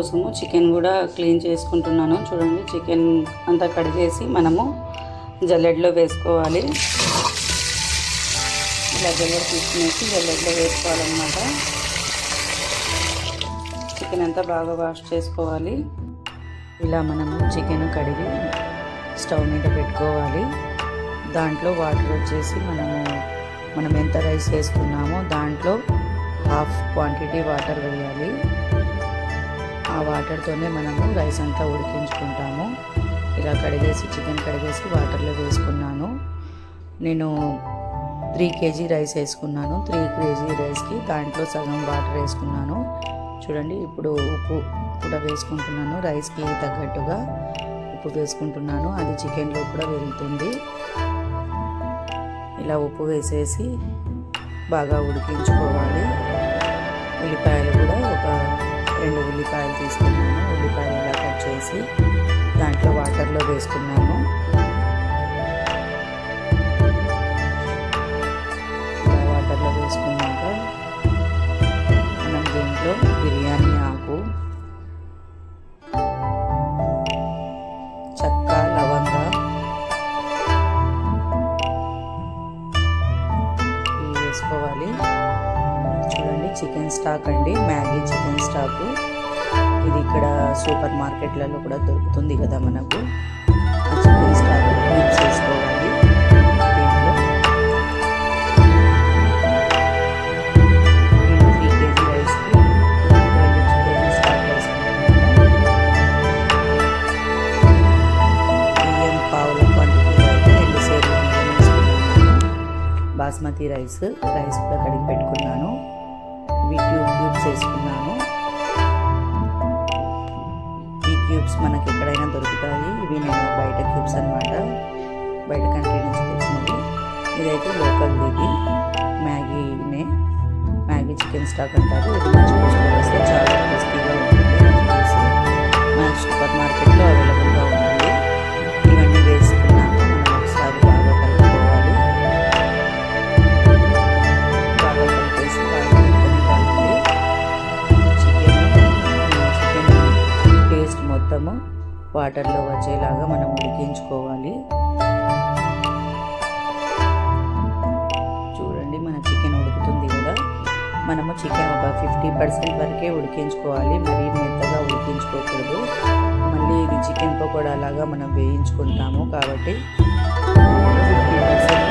కోసము చికెన్ కూడా క్లీన్ చేసుకుంటున్నాను. చూడండి చికెన్ అంతా కడిగేసి మనము జల్లెడలో వేసుకోవాలి. ఇలా జల్లెడ తీసుకునేసి జల్లెడలో వేసుకోవాలన్నమాట. చికెన్ అంతా బాగా వాష్ చేసుకోవాలి. ఇలా మనము చికెన్ కడిగి స్టవ్ మీద పెట్టుకోవాలి. దాంట్లో వాటర్ వచ్చేసి మనము మనం ఎంత రైస్ వేసుకున్నామో దాంట్లో హాఫ్ క్వాంటిటీ వాటర్ వేయాలి. వాటర్తోనే మనము రైస్ అంతా ఉడికించుకుంటాము. ఇలా కడిగేసి చికెన్ కడిగేసి వాటర్లో వేసుకున్నాను. నేను త్రీ కేజీ రైస్ వేసుకున్నాను. త్రీ కేజీ రైస్కి దాంట్లో సగం వాటర్ వేసుకున్నాను. చూడండి ఇప్పుడు ఉప్పు కూడా వేసుకుంటున్నాను. రైస్కి తగ్గట్టుగా ఉప్పు వేసుకుంటున్నాను. అది చికెన్లో కూడా వెళ్తుంది. ఇలా ఉప్పు వేసేసి బాగా ఉడికించుకోవాలి. ఉల్లిపాయలు కూడా ఒక రెండు ఉల్లిపాయలు తీసుకున్నాను. ఉల్లిపాయలు ఇలా కట్ చేసి దాంట్లో వాటర్లో వేసుకున్నాను. ఇలా వాటర్లో వేసుకున్నాక మనం దీంట్లో బిర్యానీ ఆకు చెక్క లవంగ ఇవి వేసుకోవాలి. చూడండి చికెన్ స్టాక్ అండి. సూపర్ మార్కెట్లలో కూడా దొరుకుతుంది కదా మనకు. చికెన్ చేసుకోవాలి దీంట్లో నేను త్రీ కేజీ రైస్కి రెండు చికెన్ బియ్యం పావుల క్వాంటిటీలో అయితే రెండు సేర్లు బాస్మతి రైస్ రైస్ కూడా కడిగి పెట్టుకున్నాను. వీటి యూస్ క్యూబ్స్ వేసుకున్నాను మనకి ఎక్కడైనా దొరుకుతాయి. ఇవి నేను బయట క్యూబ్స్ అనమాట బయట కంట్రీ నుంచి తెచ్చినవి ఇదైతే లోకల్ ఇది. మ్యాగీనే మ్యాగీ చికెన్ స్టాక్ అంటారు. ఇది మంచి వస్తే చాలా టేస్టీగా ఉంటుంది. మంచి సూపర్ మార్కెట్లో అవైలబుల్ వాటర్లో వచ్చేలాగా మనం ఉడికించుకోవాలి. చూడండి మన చికెన్ ఉడుకుతుంది కదా. మనము చికెన్ ఒక ఫిఫ్టీ పర్సెంట్ వరకే ఉడికించుకోవాలి. మరీ మెత్తగా ఉడికించుకోకూడదు. మళ్ళీ ఇది చికెన్ పకోడా లాగా మనం వేయించుకుంటాము కాబట్టి ఫిఫ్టీ పర్సెంట్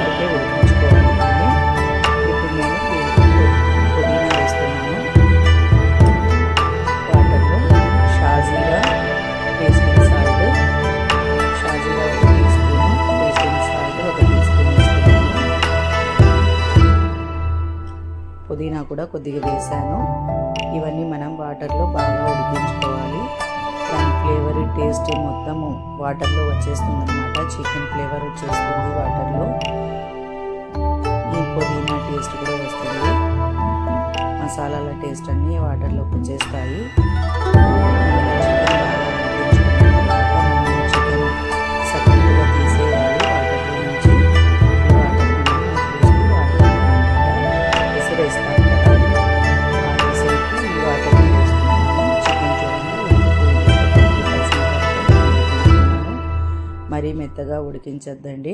కూడా కొద్దిగా వేసాను ఇవన్నీ మనం వాటర్లో బాగా ఉడికించుకోవాలి. దాని ఫ్లేవర్ టేస్ట్ మొత్తము వాటర్లో వచ్చేస్తుంది అనమాట చికెన్ ఫ్లేవర్ వచ్చేస్తుంది వాటర్లో. ఈ పుదీనా టేస్ట్ కూడా వస్తుంది. మసాలాల టేస్ట్ అన్నీ వాటర్లోకి వచ్చేస్తాయి. బాగా ఉడికించద్దండి. ఉడికించొద్దండి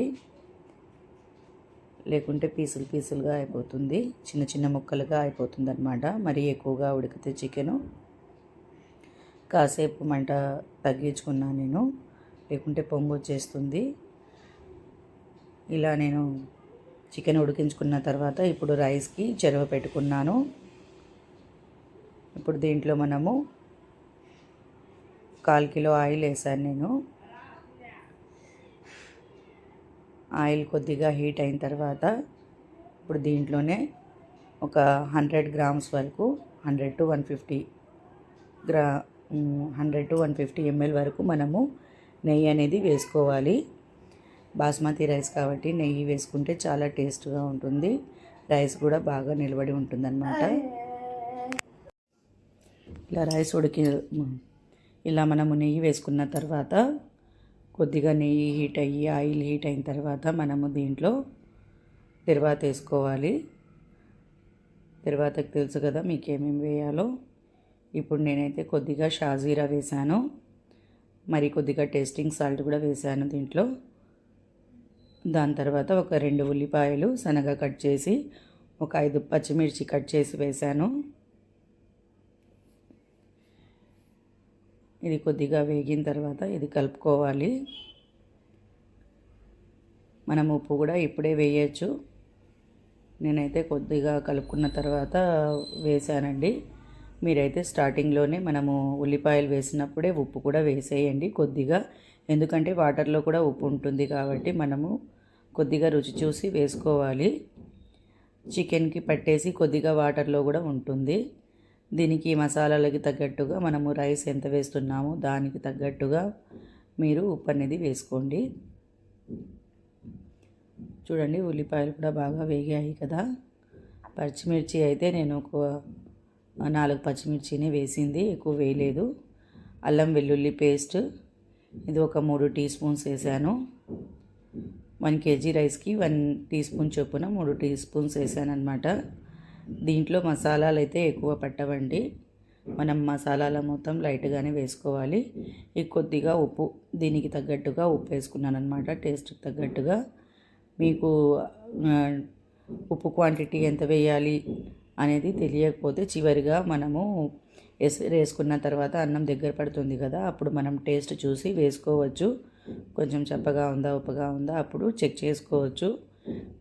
లేకుంటే పీసులు పీసులుగా అయిపోతుంది. చిన్న చిన్న ముక్కలుగా అయిపోతుంది అనమాట మరీ ఎక్కువగా ఉడికితే చికెను. కాసేపు మంట తగ్గించుకున్నాను నేను. లేకుంటే పొంగు వచ్చేస్తుంది. ఇలా నేను చికెన్ ఉడికించుకున్న తర్వాత ఇప్పుడు రైస్కి చెరువ పెట్టుకున్నాను. ఇప్పుడు దీంట్లో మనము కాల్ కిలో ఆయిల్ వేసాను నేను. ఆయిల్ కొద్దిగా హీట్ అయిన తర్వాత ఇప్పుడు దీంట్లోనే ఒక హండ్రెడ్ గ్రామ్స్ వరకు hundred to one fifty gram hundred to one fifty ML వరకు మనము నెయ్యి అనేది వేసుకోవాలి. బాస్మతి రైస్ కాబట్టి నెయ్యి వేసుకుంటే చాలా టేస్ట్గా ఉంటుంది. రైస్ కూడా బాగా నిలబడి ఉంటుందన్నమాట. ఇలా రైస్ ఉడికి ఇలా మనము నెయ్యి వేసుకున్న తర్వాత కొద్దిగా నెయ్యి హీట్ అయ్యి ఆయిల్ హీట్ అయిన తర్వాత మనము దీంట్లో తిరువాత వేసుకోవాలి. తిరువాతకు తెలుసు కదా మీకు ఏమేమి వేయాలో. ఇప్పుడు నేనైతే కొద్దిగా షాజీరా వేశాను. మరి కొద్దిగా టేస్టింగ్ సాల్ట్ కూడా వేశాను దీంట్లో. దాని తర్వాత ఒక రెండు ఉల్లిపాయలు సన్నగా కట్ చేసి ఒక ఐదు పచ్చిమిర్చి కట్ చేసి వేశాను. ఇది కొద్దిగా వేగిన తర్వాత ఇది కలుపుకోవాలి. మనం ఉప్పు కూడా ఇప్పుడే వేయచ్చు. నేనైతే కొద్దిగా కలుపుకున్న తర్వాత వేసానండి మీరైతే స్టార్టింగ్లోనే మనము ఉల్లిపాయలు వేసినప్పుడే ఉప్పు కూడా వేసేయండి కొద్దిగా. ఎందుకంటే వాటర్లో కూడా ఉప్పు ఉంటుంది కాబట్టి మనము కొద్దిగా రుచి చూసి వేసుకోవాలి. చికెన్కి పట్టేసి కొద్దిగా వాటర్లో కూడా ఉంటుంది. దీనికి మసాలాలకి తగ్గట్టుగా మనము రైస్ ఎంత వేస్తున్నామో దానికి తగ్గట్టుగా మీరు ఉప్పు అనేది వేసుకోండి. చూడండి ఉల్లిపాయలు కూడా బాగా వేగాయి కదా. పచ్చిమిర్చి అయితే నేను ఒక నాలుగు పచ్చిమిర్చిని వేసింది ఎక్కువ వేయలేదు. అల్లం వెల్లుల్లి పేస్ట్ ఇది ఒక మూడు టీ స్పూన్స్ వేసాను. వన్ కేజీ రైస్కి వన్ టీ స్పూన్ చొప్పున మూడు టీ స్పూన్స్ వేసాను అనమాట దీంట్లో మసాలాలు అయితే ఎక్కువ పట్టవండి. మనం మసాలాల మొత్తం లైట్గానే వేసుకోవాలి. ఈ కొద్దిగా ఉప్పు దీనికి తగ్గట్టుగా ఉప్పు వేసుకున్నాను అనమాట టేస్ట్కి తగ్గట్టుగా. మీకు ఉప్పు క్వాంటిటీ ఎంత వేయాలి అనేది తెలియకపోతే చివరిగా మనము వేసుకున్న తర్వాత అన్నం దగ్గర పడుతుంది కదా అప్పుడు మనం టేస్ట్ చూసి వేసుకోవచ్చు. కొంచెం చప్పగా ఉందా ఉప్పగా ఉందా అప్పుడు చెక్ చేసుకోవచ్చు.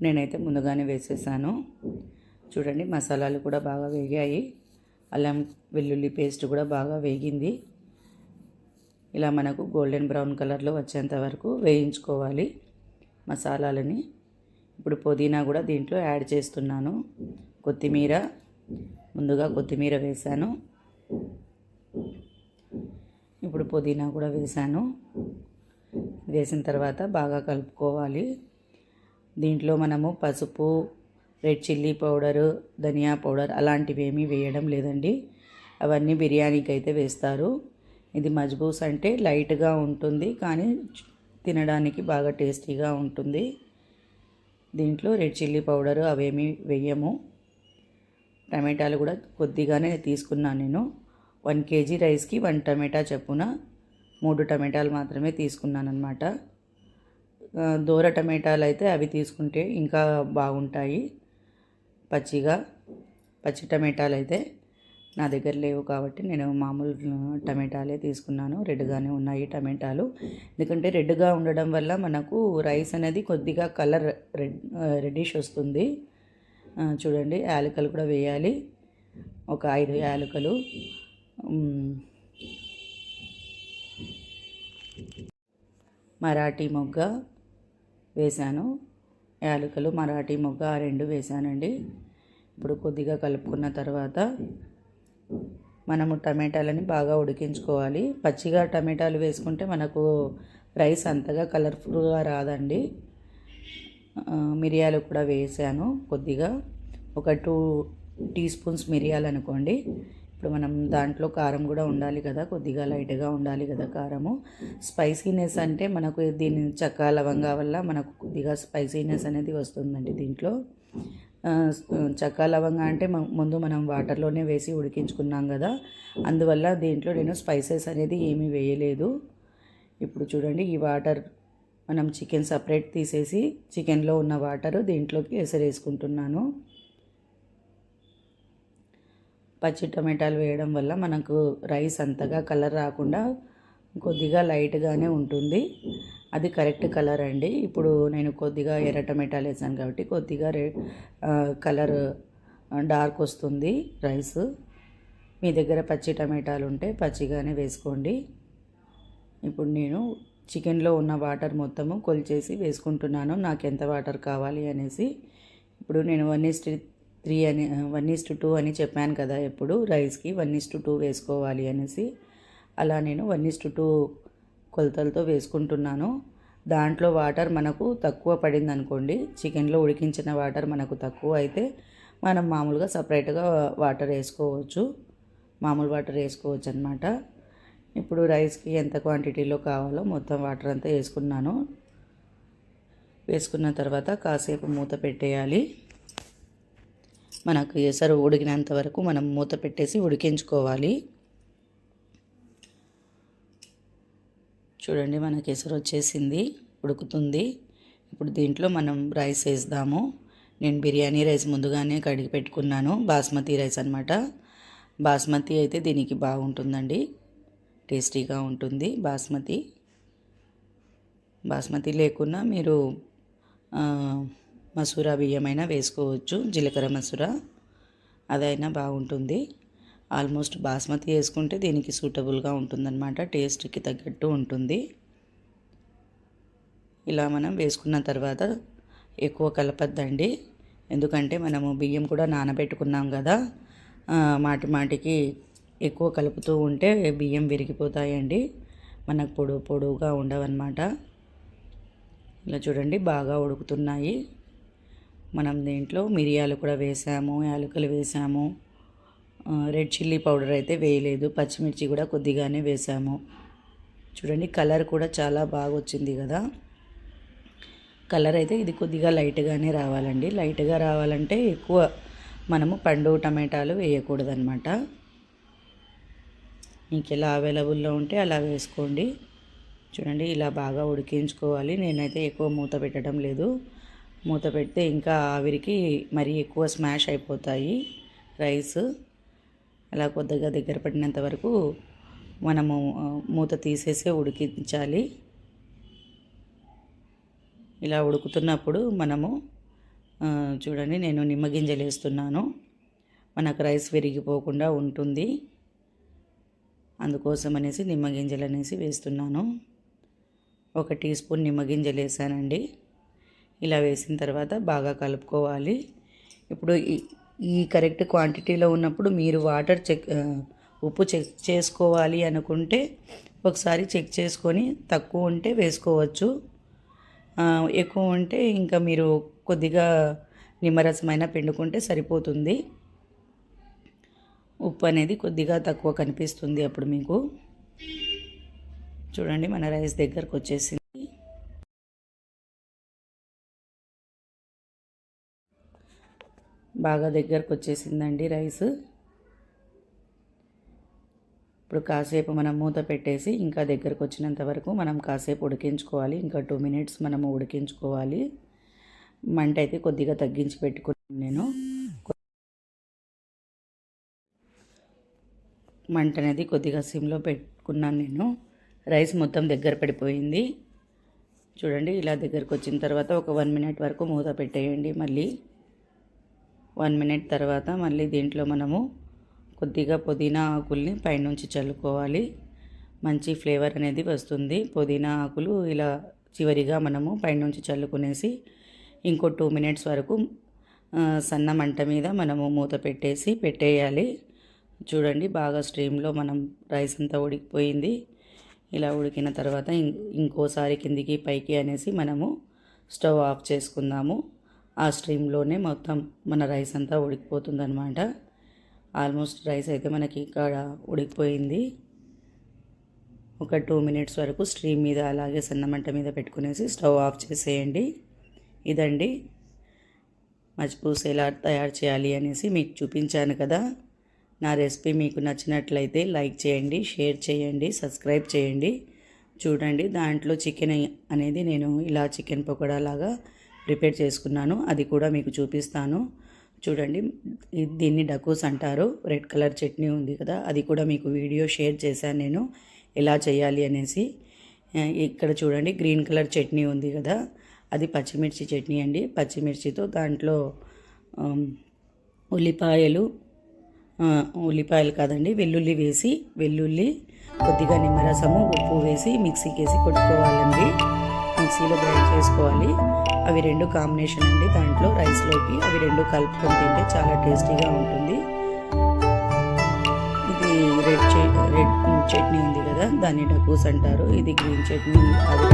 నేనైతే ముందుగానే వేసేసాను. చూడండి మసాలాలు కూడా బాగా వేగాయి. అల్లం వెల్లుల్లి పేస్ట్ కూడా బాగా వేగింది. ఇలా మనకు గోల్డెన్ బ్రౌన్ కలర్లో వచ్చేంత వరకు వేయించుకోవాలి మసాలాలని. ఇప్పుడు పుదీనా కూడా దీంట్లో యాడ్ చేస్తున్నాను. కొత్తిమీర ముందుగా కొత్తిమీర వేశాను. ఇప్పుడు పుదీనా కూడా వేశాను. వేసిన తర్వాత బాగా కలుపుకోవాలి. దీంట్లో మనము పసుపు రెడ్ చిల్లీ పౌడరు ధనియా పౌడర్ అలాంటివి ఏమీ వేయడం లేదండి. అవన్నీ బిర్యానీకి అయితే వేస్తారు. ఇది మజ్బూస్ అంటే లైట్గా ఉంటుంది కానీ తినడానికి బాగా టేస్టీగా ఉంటుంది. దీంట్లో రెడ్ చిల్లీ పౌడరు అవేమీ వేయము. టమాటాలు కూడా కొద్దిగానే తీసుకున్నాను నేను. వన్ కేజీ రైస్కి వన్ టమాటా చొప్పున మూడు టమాటాలు మాత్రమే తీసుకున్నాను అనమాట దూర టమాటాలు అయితే అవి తీసుకుంటే ఇంకా బాగుంటాయి. పచ్చిగా పచ్చి టమాటాలు అయితే నా దగ్గర లేవు కాబట్టి నేను మామూలు టమాటాలే తీసుకున్నాను. రెడ్గానే ఉన్నాయి టమాటాలు. ఎందుకంటే రెడ్గా ఉండడం వల్ల మనకు రైస్ అనేది కొద్దిగా కలర్ రెడ్ రెడ్డిష్ వస్తుంది. చూడండి యాలకలు కూడా వేయాలి. ఒక ఐదు యాలకలు. మరాఠీ మొగ్గ వేశాను. యాలకులు మరాఠీ మొగ్గ ఆ రెండు వేసానండి. ఇప్పుడు కొద్దిగా కలుపుకున్న తర్వాత మనము టమాటాలని బాగా ఉడికించుకోవాలి. పచ్చిగా టమాటాలు వేసుకుంటే మనకు రైస్ అంతగా కలర్ఫుల్గా రాదండి. మిరియాలు కూడా వేసాను కొద్దిగా. ఒక టూ టీ స్పూన్స్ మిరియాలు అనుకోండి ఇప్పుడు మనం దాంట్లో కారం కూడా ఉండాలి కదా కొద్దిగా లైట్గా ఉండాలి కదా కారము. స్పైసీనెస్ అంటే మనకు దీని చక్క లవంగా వల్ల మనకు కొద్దిగా స్పైసీనెస్ అనేది వస్తుందండి దీంట్లో. చక్క లవంగా అంటే ముందు మనం వాటర్లోనే వేసి ఉడికించుకున్నాం కదా అందువల్ల దీంట్లో నేను స్పైసెస్ అనేది ఏమీ వేయలేదు. ఇప్పుడు చూడండి ఈ వాటర్ మనం చికెన్ సపరేట్ తీసేసి చికెన్లో ఉన్న వాటర్ దీంట్లోకి ఎసరేసుకుంటున్నాను. పచ్చి టమాటాలు వేయడం వల్ల మనకు రైస్ అంతగా కలర్ రాకుండా కొద్దిగా లైట్గానే ఉంటుంది. అది కరెక్ట్ కలర్ అండి. ఇప్పుడు నేను కొద్దిగా ఎర్ర టమాటాలు వేసాను కాబట్టి కొద్దిగా రె కలర్ డార్క్ వస్తుంది రైస్. మీ దగ్గర పచ్చి టమాటాలు ఉంటే పచ్చిగానే వేసుకోండి. ఇప్పుడు నేను చికెన్లో ఉన్న వాటర్ మొత్తము కొలిచేసి వేసుకుంటున్నాను. నాకు ఎంత వాటర్ కావాలి అనేసి. ఇప్పుడు నేను వన్ ఇస్ట్రీ త్రీ అని వన్ ఈస్ టు టూ అని చెప్పాను కదా ఎప్పుడు రైస్కి వన్ ఈస్ టు టూ వేసుకోవాలి అనేసి. అలా నేను వన్ టు టూ కొలతలతో వేసుకుంటున్నాను. దాంట్లో వాటర్ మనకు తక్కువ పడింది అనుకోండి చికెన్లో ఉడికించిన వాటర్ మనకు తక్కువ అయితే మనం మామూలుగా సపరేట్గా వాటర్ వేసుకోవచ్చు. మామూలు వాటర్ వేసుకోవచ్చు అనమాట ఇప్పుడు రైస్కి ఎంత క్వాంటిటీలో కావాలో మొత్తం వాటర్ అంతా వేసుకున్నాను. వేసుకున్న తర్వాత కాసేపు మూత పెట్టేయాలి. మనకు ఎసరు ఉడికినంత వరకు మనం మూత పెట్టేసి ఉడికించుకోవాలి. చూడండి మనకి ఎసరు వచ్చేసింది ఉడుకుతుంది. ఇప్పుడు దీంట్లో మనం రైస్ వేద్దాము. నేను బిర్యానీ రైస్ ముందుగానే కడిగి పెట్టుకున్నాను బాస్మతి రైస్ అనమాట బాస్మతి అయితే దీనికి బాగుంటుందండి టేస్టీగా ఉంటుంది బాస్మతి. బాస్మతి లేకున్నా మీరు మసూర బియ్యమైనా వేసుకోవచ్చు జీలకర్ర మసూర అదైనా బాగుంటుంది. ఆల్మోస్ట్ బాస్మతి వేసుకుంటే దీనికి సూటబుల్గా ఉంటుందన్నమాట టేస్ట్కి తగ్గట్టు ఉంటుంది. ఇలా మనం వేసుకున్న తర్వాత ఎక్కువ కలపద్దండి. ఎందుకంటే మనము బియ్యం కూడా నానబెట్టుకున్నాం కదా మాటి మాటికి ఎక్కువ కలుపుతూ ఉంటే బియ్యం విరిగిపోతాయండి. మనకు పొడు పొడవుగా ఉండవన్నమాట. ఇలా చూడండి బాగా ఉడుకుతున్నాయి. మనం దీంట్లో మిరియాలు కూడా వేసాము యాలకులు వేసాము. రెడ్ చిల్లీ పౌడర్ అయితే వేయలేదు. పచ్చిమిర్చి కూడా కొద్దిగానే వేసాము. చూడండి కలర్ కూడా చాలా బాగా వచ్చింది కదా. కలర్ అయితే ఇది కొద్దిగా లైట్గానే రావాలండి. లైట్గా రావాలంటే ఎక్కువ మనము పండు టమాటాలు వేయకూడదనమాట మీకు ఎలా అవైలబుల్లో ఉంటే అలా వేసుకోండి. చూడండి ఇలా బాగా ఉడికించుకోవాలి. నేనైతే ఎక్కువ మూత పెట్టడం లేదు. మూత పెడితే ఇంకా ఆవిరికి మరీ ఎక్కువ స్మాష్ అయిపోతాయి రైస్. అలా కొద్దిగా దగ్గర పడినంత వరకు మనము మూత తీసేసి ఉడికించాలి. ఇలా ఉడుకుతున్నప్పుడు మనము చూడండి నేను నిమ్మగింజలు వేస్తున్నాను. మనకు రైస్ విరిగిపోకుండా ఉంటుంది. అందుకోసం అనేసి నిమ్మగింజలు అనేసి వేస్తున్నాను. ఒక టీ స్పూన్ నిమ్మగింజలు వేసానండి. ఇలా వేసిన తర్వాత బాగా కలుపుకోవాలి. ఇప్పుడు ఈ ఈ కరెక్ట్ క్వాంటిటీలో ఉన్నప్పుడు మీరు వాటర్ చెక్ ఉప్పు చెక్ చేసుకోవాలి అనుకుంటే ఒకసారి చెక్ చేసుకొని తక్కువ ఉంటే వేసుకోవచ్చు. ఎక్కువ ఉంటే ఇంకా మీరు కొద్దిగా నిమ్మరసమైన పిండుకుంటే సరిపోతుంది. ఉప్పు అనేది కొద్దిగా తక్కువ కనిపిస్తుంది అప్పుడు మీకు. చూడండి మన రైస్ దగ్గరకు వచ్చేసింది. బాగా దగ్గరకు వచ్చేసిందండి రైస్. ఇప్పుడు కాసేపు మనం మూత పెట్టేసి ఇంకా దగ్గరకు వచ్చినంత వరకు మనం కాసేపు ఉడికించుకోవాలి. ఇంకా టూ మినిట్స్ మనము ఉడికించుకోవాలి. మంట అయితే కొద్దిగా తగ్గించి పెట్టుకున్నాను నేను. మంట అనేది కొద్దిగా సిమ్లో పెట్టుకున్నాను నేను. రైస్ మొత్తం దగ్గర పడిపోయింది. చూడండి ఇలా దగ్గరకు వచ్చిన తర్వాత ఒక వన్ మినిట్ వరకు మూత పెట్టేయండి మళ్ళీ. వన్ మినిట్ తర్వాత మళ్ళీ దీంట్లో మనము కొద్దిగా పుదీనా ఆకుల్ని పైనుంచి చల్లుకోవాలి. మంచి ఫ్లేవర్ అనేది వస్తుంది. పుదీనా ఆకులు ఇలా చివరిగా మనము పైనుంచి చల్లుకునేసి ఇంకో టూ మినిట్స్ వరకు సన్న మంట మీద మనము మూత పెట్టేసి పెట్టేయాలి. చూడండి బాగా స్ట్రీమ్లో మనం రైస్ అంతా ఉడికిపోయింది. ఇలా ఉడికిన తర్వాత ఇంకోసారి కిందికి పైకి అనేసి మనము స్టవ్ ఆఫ్ చేసుకుందాము. ఆ స్ట్రీమ్లోనే మొత్తం మన రైస్ అంతా ఉడికిపోతుందనమాట ఆల్మోస్ట్ రైస్ అయితే మనకి ఇక్కడ ఉడికిపోయింది. ఒక టూ మినిట్స్ వరకు స్ట్రీమ్ మీద అలాగే సన్నమంట మీద పెట్టుకునేసి స్టవ్ ఆఫ్ చేసేయండి. ఇదండి మజ్పూస్ ఎలా తయారు చేయాలి అనేసి మీకు చూపించాను కదా. నా రెసిపీ మీకు నచ్చినట్లయితే లైక్ చేయండి షేర్ చేయండి సబ్స్క్రైబ్ చేయండి. చూడండి దాంట్లో చికెన్ అనేది నేను ఇలా చికెన్ పకోడా లాగా ప్రిపేర్ చేసుకున్నాను. అది కూడా మీకు చూపిస్తాను. చూడండి దీన్ని డకూస్ అంటారు. రెడ్ కలర్ చట్నీ ఉంది కదా అది కూడా మీకు వీడియో షేర్ చేశాను నేను. ఎలా చేయాలి అనేసి. ఇక్కడ చూడండి గ్రీన్ కలర్ చట్నీ ఉంది కదా అది పచ్చిమిర్చి చట్నీ అండి. పచ్చిమిర్చితో దాంట్లో ఉల్లిపాయలు ఉల్లిపాయలు కాదండి వెల్లుల్లి వేసి వెల్లుల్లి కొద్దిగా నిమ్మరసము ఉప్పు వేసి మిక్సీకి వేసి కొట్టుకోవాలండి. మిక్సీలో గ్రైండ్ చేసుకోవాలి. అవి రెండు కాంబినేషన్ అండి. దాంట్లో రైస్లోకి అవి రెండు కలుపుకొని తింటే చాలా టేస్టీగా ఉంటుంది. ఇది రెడ్ చే రెడ్ చట్నీ ఉంది కదా దాన్ని డకూస్ అంటారు. ఇది గ్రీన్ చట్నీ అది